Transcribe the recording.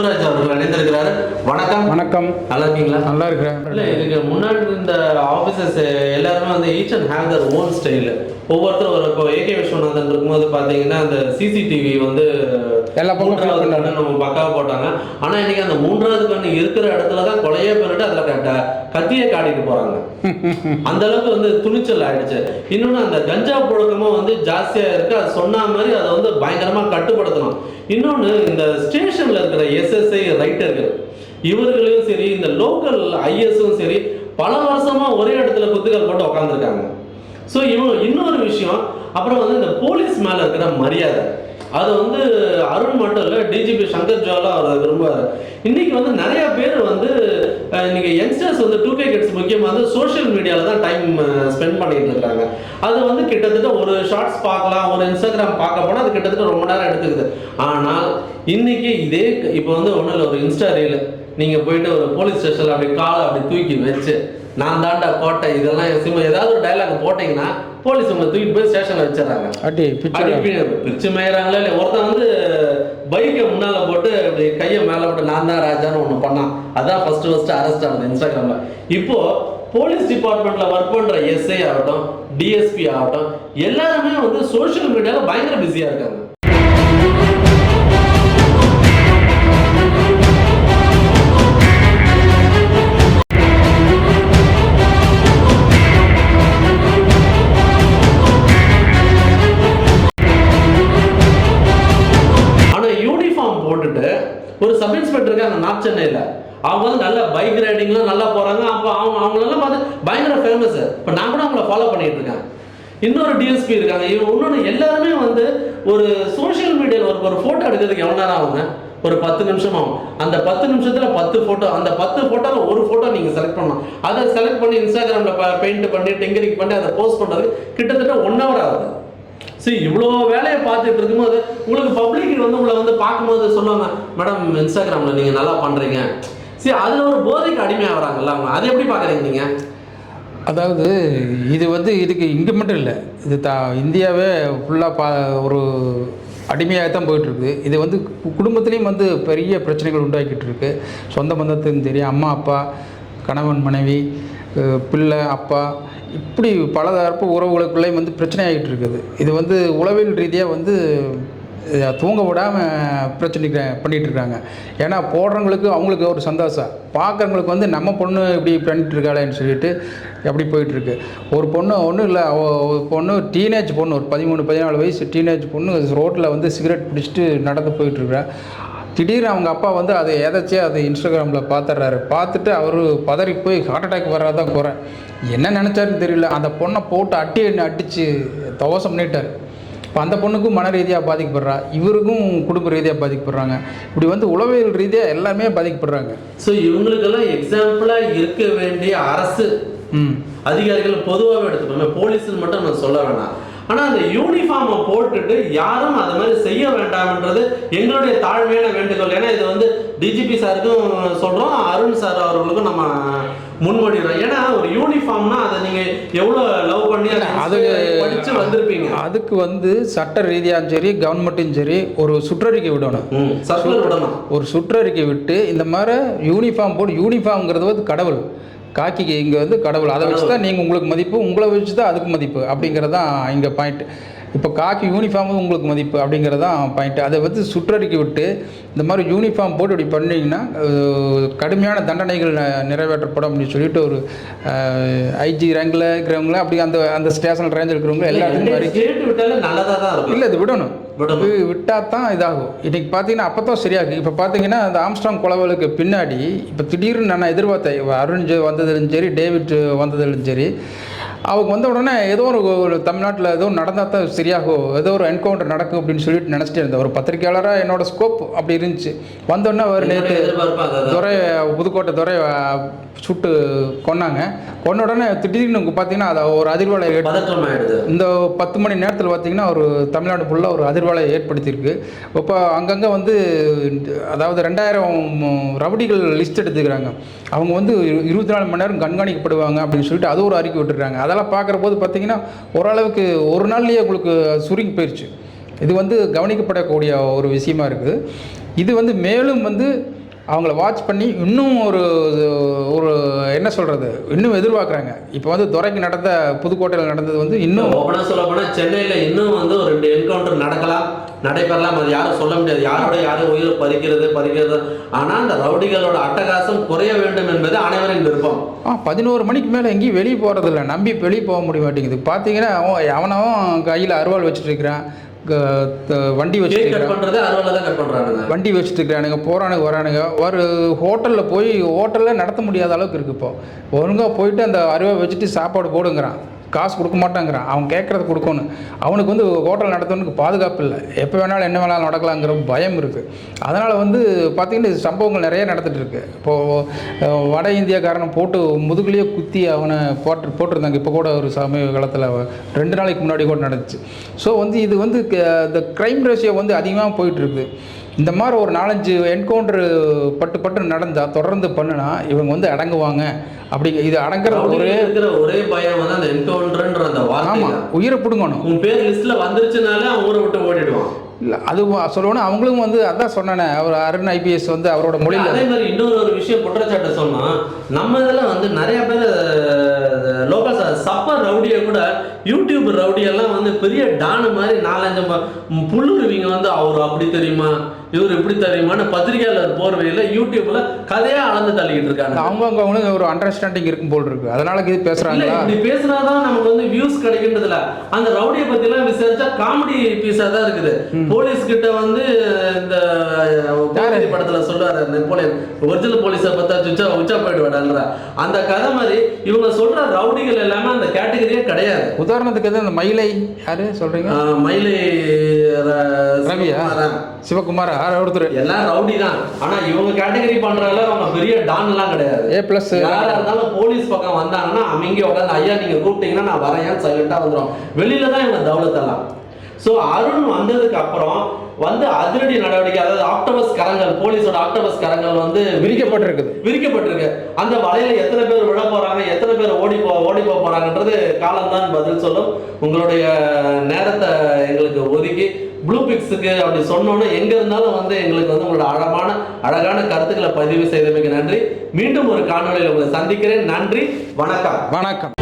செல்வராஜ் அவர்கள் இணைந்திருக்கிறாரு வணக்கம். வணக்கம். நல்லா இருக்கீங்களா நல்லா இருக்கிறேன் இல்ல இதுக்கு முன்னாடி இருந்த ஆபீசர்ஸ் எல்லாருமே வந்து each and have their own style ஒவ்வொருத்தரும் ஒரு இப்போ ஏகே விஸ்வநாதன் இருக்கும்போது பாத்தீங்கன்னா அந்த சிசிடிவி வந்து எல்லா பக்கம் மூன்றாவது கண்ணு நம்ம பக்காவா போட்டாங்க. ஆனா இன்னைக்கு அந்த மூன்றாவது கண்ணு இருக்கிற இடத்துல தான் கொலையே பண்ணிட்டு அதுல கட்ட கத்தியை காட்டிட்டு போறாங்க. அந்த அளவுக்கு வந்து துணிச்சல் ஆயிடுச்சு. இன்னொன்னு அந்த கஞ்சா புழக்கமும் வந்து ஜாஸ்தியா இருக்கு. அது சொன்ன மாதிரி அதை வந்து பயங்கரமா கட்டுப்படுத்தணும். இன்னொன்னு இந்த ஸ்டேஷன்ல இருக்கிற எஸ்எஸ்ஐ ரைட்டர்கள் இவர்களையும் சரி இந்த லோக்கல் ஐஎஸும் சரி பல வருஷமா ஒரே இடத்துல குத்துக்கள் போட்டு உட்காந்துருக்காங்க ஸோ இவங்க இன்னொரு விஷயம் அப்புறம் வந்து இந்த போலீஸ் மேல இருக்கிற மரியாதை. அது வந்து அருண் மட்டும் இல்லை டிஜிபி சங்கர் ஜுவாலா அவர் விரும்புவார் இன்னைக்கு வந்து நிறைய பேர் வந்து இன்னைக்கு யங்ஸ்டர்ஸ் வந்து டூ கே கிட்ஸ் முக்கியமாக வந்து சோஷியல் மீடியாவில் தான் டைம் ஸ்பெண்ட் பண்ணிட்டு இருக்காங்க. அது வந்து கிட்டத்தட்ட ஒரு ஷார்ட்ஸ் பார்க்கலாம் ஒரு இன்ஸ்டாகிராம் பார்க்க போனால் அது கிட்டத்தட்ட ரொம்ப நேரம் எடுத்துக்குது. ஆனால் இன்னைக்கு இதே இப்போ வந்து ஒன்றும் ஒரு இன்ஸ்டா ரீல் நீங்கள் போயிட்டு ஒரு போலீஸ் ஸ்டேஷனில் அப்படி காலை அப்படி தூக்கி வச்சு நான் தாண்டா கோட்டை இதெல்லாம் சிம்ம ஏதாவது ஒரு டைலாக் போட்டிங்கன்னா போலீஸ் உங்களை தூக்கிட்டு போய் ஸ்டேஷனில் வச்சிடறாங்க. அடி பிரிச்சு மேயறாங்களா இல்ல ஒருத்தன் வந்து பைக்கை முன்னால போட்டு அப்படி கையை மேல போட்டு நான் தான் ராஜான்னு ஒண்ணு பண்ணான். அதான் ஃபர்ஸ்ட் ஃபர்ஸ்ட் அரெஸ்ட் ஆனது இன்ஸ்டாகிராம்ல இப்போ போலீஸ் டிபார்ட்மெண்ட்ல ஒர்க் பண்ற எஸ்ஐ ஆகட்டும் டிஎஸ்பி ஆகட்டும் எல்லாருமே வந்து சோஷியல் மீடியால பயங்கர பிஸியா இருக்காங்க. இருக்காங்க நார்த் சென்னையில். அவங்க வந்து நல்ல பைக் ரைடிங்லாம் நல்லா போறாங்க. அப்போ அவங்க அவங்களெல்லாம் பார்த்து பயங்கர ஃபேமஸ் இப்போ நான் கூட அவங்கள ஃபாலோ பண்ணிட்டு இருக்கேன். இன்னொரு டிஎஸ்பி இருக்காங்க. இவங்க இன்னொன்று எல்லாருமே வந்து ஒரு சோஷியல் மீடியாவில் ஒரு ஒரு ஃபோட்டோ எடுக்கிறதுக்கு எவ்வளோ நேரம் ஆகுங்க? ஒரு பத்து நிமிஷம் ஆகும். அந்த பத்து நிமிஷத்துல பத்து ஃபோட்டோ அந்த பத்து ஃபோட்டோவில் ஒரு ஃபோட்டோ நீங்கள் செலக்ட் பண்ணலாம். அதை செலக்ட் பண்ணி இன்ஸ்டாகிராமில் பெயிண்ட் பண்ணி டெங்கரிங் பண்ணி அதை போஸ்ட் பண்ணுறதுக்கு கிட்டத்தட்ட ஒன் ஹவர் ஆகுது. சரி இவ்வளோ வேலையை பார்த்துட்டு இருக்கும்போது உங்களுக்கு பப்ளிக் வந்து உங்களை வந்து பார்க்கும்போது சொல்லுவாங்க மேடம் இன்ஸ்டாகிராமில் நீங்கள் நல்லா பண்ணுறீங்க சரி அதில் ஒரு போதைக்கு அடிமையாகிறாங்கல்ல அவங்க. அதை எப்படி பார்க்குறீங்க நீங்கள் அதாவது இது வந்து இதுக்கு இங்கே மட்டும் இல்லை. இது த இந்தியாவே ஃபுல்லாக பா ஒரு அடிமையாக தான் போயிட்டுருக்கு. இது வந்து கு- குடும்பத்துலேயும் வந்து பெரிய பிரச்சனைகள் உண்டாக்கிட்டு இருக்கு சொந்த பந்தத்துக்கும் தெரியும் அம்மா அப்பா கணவன் மனைவி பிள்ளை அப்பா இப்படி பல தரப்பு உறவுகளுக்குள்ளேயும் வந்து பிரச்சனை ஆகிட்டு இருக்குது இது வந்து உளவியல் ரீதியாக வந்து தூங்க விடாமல் பிரச்சனை பண்ணிகிட்டு இருக்காங்க ஏன்னா போடுறவங்களுக்கு அவங்களுக்கு ஒரு சந்தோஷம். பார்க்குறவங்களுக்கு வந்து நம்ம பொண்ணு இப்படி பண்ணிட்டு இருக்காளேன்னு சொல்லிட்டு அப்படி போயிட்டுருக்கு. ஒரு பொண்ணு ஒன்றும் இல்லை ஒரு பொண்ணு டீனேஜ் பொண்ணு ஒரு பதிமூணு பதினாலு வயசு டீனேஜ் பொண்ணு ரோட்டில் வந்து சிகரெட் பிடிச்சிட்டு நடந்து போயிட்டுருக்குறா திடீர்னு அவங்க அப்பா வந்து அதை எதாச்சும் அது இன்ஸ்டாகிராமில் பார்த்துட்றாரு பார்த்துட்டு அவர் பதறி போய் ஹார்ட் அட்டாக் வர்றதான் குறை என்ன நினச்சாருன்னு தெரியல. அந்த பொண்ணை போட்டு அட்டி அடித்து தவசம் பண்ணிட்டார். இப்போ அந்த பொண்ணுக்கும் மன ரீதியாக பாதிக்கப்படுறா. இவருக்கும் குடும்ப ரீதியாக பாதிக்கப்படுறாங்க. இப்படி வந்து உளவியல் ரீதியாக எல்லாமே பாதிக்கப்படுறாங்க. ஸோ இவங்களுக்கெல்லாம் எக்ஸாம்பிளாக இருக்க வேண்டிய அரசு ம். அதிகாரிகள் பொதுவாகவே எடுத்துப்போமே போலீஸ்னு மட்டும் நான் சொல்ல வேணாம். ஆனால் அந்த யூனிஃபார்மை போட்டுட்டு யாரும் அது மாதிரி செய்ய வேண்டாம்ன்றது எங்களுடைய தாழ்மையான வேண்டுகோள். ஏன்னா இது வந்து டிஜிபி சாருக்கும் சொல்கிறோம் அருண் சார் அவர்களுக்கும் நம்ம முன்மொழிகிறோம் ஏன்னா ஒரு யூனிஃபார்ம்னா அதை நீங்கள் எவ்வளோ லவ் பண்ணி அதை படித்து வந்திருப்பீங்க. அதுக்கு வந்து சட்ட ரீதியாகவும் சரி கவர்மெண்ட்டும் சரி ஒரு சுற்றறிக்கை விடணும். விடணும். ஒரு சுற்றறிக்கை விட்டு இந்த மாதிரி யூனிஃபார்ம் போட்டு யூனிஃபார்ம்ங்கிறது வந்து கடவுள். காக்கிக்கு இங்கே வந்து கடவுள். அதை வச்சு தான் நீங்கள் உங்களுக்கு மதிப்பு உங்களை வச்சு தான் அதுக்கு மதிப்பு அப்படிங்கிறது தான் இங்கே பாயிண்ட் இப்போ காக்கி யூனிஃபார்ம் உங்களுக்கு மதிப்பு அப்படிங்கிறது தான் பாயிண்ட் அதை வந்து சுற்றறிக்கை விட்டு இந்த மாதிரி யூனிஃபார்ம் போட்டு இப்படி பண்ணீங்கன்னா கடுமையான தண்டனைகள் நிறைவேற்றப்படும் அப்படின்னு சொல்லிட்டு ஒரு ஐஜி ரேங்கில் இருக்கிறவங்கள அப்படி அந்த அந்த ஸ்டேஷன் ரேஞ்சில் இருக்கிறவங்க எல்லாத்துக்கும் இல்லை இது விடணும். விட்டால் தான் இதாகும். இன்னைக்கு பார்த்தீங்கன்னா அப்போ தான் சரியாகும் இப்போ பார்த்தீங்கன்னா அந்த ஆம்ஸ்ட்ராங் கொலவலுக்கு பின்னாடி இப்போ திடீர்னு நான் எதிர்பார்த்தேன். அருண் ஜெ வந்ததுலும் சரி டேவிட் வந்ததுலும் சரி அவங்க வந்த உடனே ஏதோ ஒரு ஒரு தமிழ்நாட்டில் ஏதோ நடந்தால் தான் சரியாகும். ஏதோ ஒரு என்கவுண்டர் நடக்கும் அப்படின்னு சொல்லிட்டு நினச்சிட்டு இருந்தேன். ஒரு பத்திரிக்கையாளராக என்னோட ஸ்கோப் அப்படி இருந்துச்சு. வந்தோடனே அவர் நேற்று. துறை புதுக்கோட்டை துறை சுட்டு கொன்னாங்க. கொன்ன உடனே திடீர்னு பார்த்தீங்கன்னா அதை ஒரு அதிர்வலை இந்த பத்து மணி நேரத்தில் பார்த்தீங்கன்னா ஒரு தமிழ்நாடு ஃபுல்லாக ஒரு அதிர்வலை ஏற்படுத்தியிருக்கு. இப்போ அங்கங்கே வந்து அதாவது ரெண்டாயிரம் ரவுடிகள் லிஸ்ட் எடுத்துக்கிறாங்க. அவங்க வந்து இரு- இருபத்தி நாலு மணி நேரம் கண்காணிக்கப்படுவாங்க அப்படின்னு சொல்லிட்டு அது ஒரு அறிக்கை விட்டுருக்காங்க. அதெல்லாம் பார்க்குற போது ஓரளவுக்கு ஒரு நாள்லேயே உங்களுக்கு சுருங்கி போயிடுச்சு இது வந்து கவனிக்கப்படக்கூடிய ஒரு விஷயமா இருக்குது. இது வந்து மேலும் வந்து அவங்கள வாட்ச் பண்ணி இன்னும் ஒரு ஒரு என்ன சொல்கிறது இன்னும் எதிர்பார்க்குறாங்க. இப்போ வந்து துறைக்கு நடந்த புதுக்கோட்டையில் நடந்தது வந்து இன்னும் ஓப்பனாக சொல்ல போனால் சென்னையில் இன்னும் வந்து ஒரு ரெண்டு என்கவுண்டர் நடக்கலாம் நடைபெறலாம். அது யாரும் சொல்ல முடியாது. யாரோட யாரும் உயிரை பறிக்கிறது பறிக்கிறது? ஆனால் அந்த ரவுடிகளோட அட்டகாசம் குறைய வேண்டும் என்பது அனைவரின் விருப்பம். ஆ பதினோரு மணிக்கு மேலே எங்கேயும் வெளியே போகிறதில்ல நம்பி வெளியே போக முடிய மாட்டேங்குது. பார்த்தீங்கன்னா அவன் அவனவன் கையில் அருவாள் வச்சுட்டு இருக்கிறான். வண்டி வச்சுட்டு வண்டி வச்சுட்டு இருக்கிறானுங்க போகிறானுங்க வரானுங்க. ஒரு ஹோட்டலில் போய் ஹோட்டலில் நடத்த முடியாத அளவுக்கு இருக்குது இப்போ. ஒழுங்காக போயிட்டு அந்த அருவா வச்சுட்டு சாப்பாடு போடுங்கிறான். காசு கொடுக்க மாட்டாங்கிறான். அவன் கேட்குறது கொடுக்கணும். அவனுக்கு வந்து ஹோட்டல் நடத்தவனுக்கு பாதுகாப்பு இல்லை. எப்போ வேணாலும் என்ன வேணாலும் நடக்கலாங்கிற பயம் இருக்குது அதனால் வந்து பார்த்திங்கன்னா சம்பவங்கள் நிறைய நடந்துட்டு இருக்கு. இப்போது வட இந்தியாக்காரனை போட்டு முதுகுலேயே குத்தி அவனை போட்டு போட்டிருந்தாங்க. இப்போ கூட ஒரு சமீப காலத்தில் ரெண்டு நாளைக்கு முன்னாடி கூட நடந்துச்சு. ஸோ வந்து இது வந்து க- இந்த க்ரைம் ரேஷியோ வந்து அதிகமாக போயிட்டுருக்குது இந்த மாதிரி ஒரு நாலஞ்சு என்கவுண்டர் பட்டு பட்டு நடந்தால் தொடர்ந்து பண்ணுனா இவங்க வந்து அடங்குவாங்க. அப்படி இது அடங்குறது ஒரே ஒரே பயம் வந்து அந்த என்கவுண்டர்ன்ற அந்த ஆமாம். உயிரை பிடுங்கணும். உன் பேர் லிஸ்ட்ல வந்துருச்சுனாலே அவன் ஊரை விட்டு ஓடிடுவான். இல்லை அது சொல்லணும் அவங்களும் வந்து அதான் சொன்னானே அவர் அருண் ஐபிஎஸ் வந்து அவரோட மொழியில். அதே மாதிரி இன்னொரு ஒரு விஷயம் குற்றச்சாட்டு சொன்னா நம்ம இதுல வந்து நிறைய பேர் யூடியூப் ரவுடி எல்லாம் வந்து பெரிய டானு மாதிரி நாலஞ்சு புல்லுருவிங்க வந்து அவர் அப்படி தெரியுமா? இவர் இப்படி தெரியுமான்னு பத்திரிகையாளர் போர்வையில யூடியூப்ல கதையா அளந்து தள்ளிக்கிட்டு இருக்காங்க. அவங்கவுங்க அவங்களுக்கு ஒரு அண்டர்ஸ்டாண்டிங் இருக்கும் போல் இருக்கு. அதனால இது இல்ல பேசுகிறாங்களா இப்படி பேசினாதான் நமக்கு வந்து வியூஸ் கிடைக்கின்றதுல அந்த ரவுடியை பத்தி எல்லாம் விசாரிச்சா காமெடி பீஸா தான் இருக்குது. போலீஸ் கிட்ட வந்து இந்த படத்துல சொல்றாரு நெப்போலியன் ஒரிஜினல் போலீஸை பார்த்தா உச்சா உச்சா போயிட்டு விடான்ற அந்த கதை மாதிரி இவங்க சொல்ற ரவுடிகள் எல்லாமே அந்த கேட்டகரியே கிடையாது. உதாரணத்துக்கு எது இந்த மயிலை? யாரு சொல்றீங்க? மயிலை ரவியா. சிவகுமார்? யார் ஒருத்தர்? எல்லாம் ரவுடி தான். ஆனா இவங்க கேட்டகரி பண்றதுல அவங்க பெரிய டான் எல்லாம் கிடையாது. ஏ ப்ளஸ் யாரா இருந்தாலும் போலீஸ் பக்கம் வந்தாங்கன்னா அவங்க உட்காந்து ஐயா நீங்க கூப்பிட்டீங்கன்னா நான் வரேன் சைலண்டா வந்துடும் வெளியில தான் இவங்க தௌலத்தெல்லாம். ஸோ அருண் வந்ததுக்கு அப்புறம் வந்து அதிரடி நடவடிக்கை அதாவது ஆக்டோபஸ் கரங்கள் போலீஸோட ஆக்டோபஸ் கரங்கள் வந்து விரிக்கப்பட்டிருக்குது. விரிக்கப்பட்டிருக்கு. அந்த வலையில எத்தனை பேர் விழ போறாங்க எத்தனை பேர் ஓடி போ ஓடி போக போறாங்கன்றது காலம்தான் பதில் சொல்லும். உங்களுடைய நேரத்தை எங்களுக்கு ஒதுக்கி ப்ளூ பிக்ஸுக்கு அப்படி சொன்னோன்னே எங்க இருந்தாலும் வந்து எங்களுக்கு வந்து உங்களோட ஆழமான அழகான கருத்துக்களை பதிவு செய்தமைக்கு நன்றி. மீண்டும் ஒரு காணொளியில் உங்களை சந்திக்கிறேன். நன்றி வணக்கம். வணக்கம்.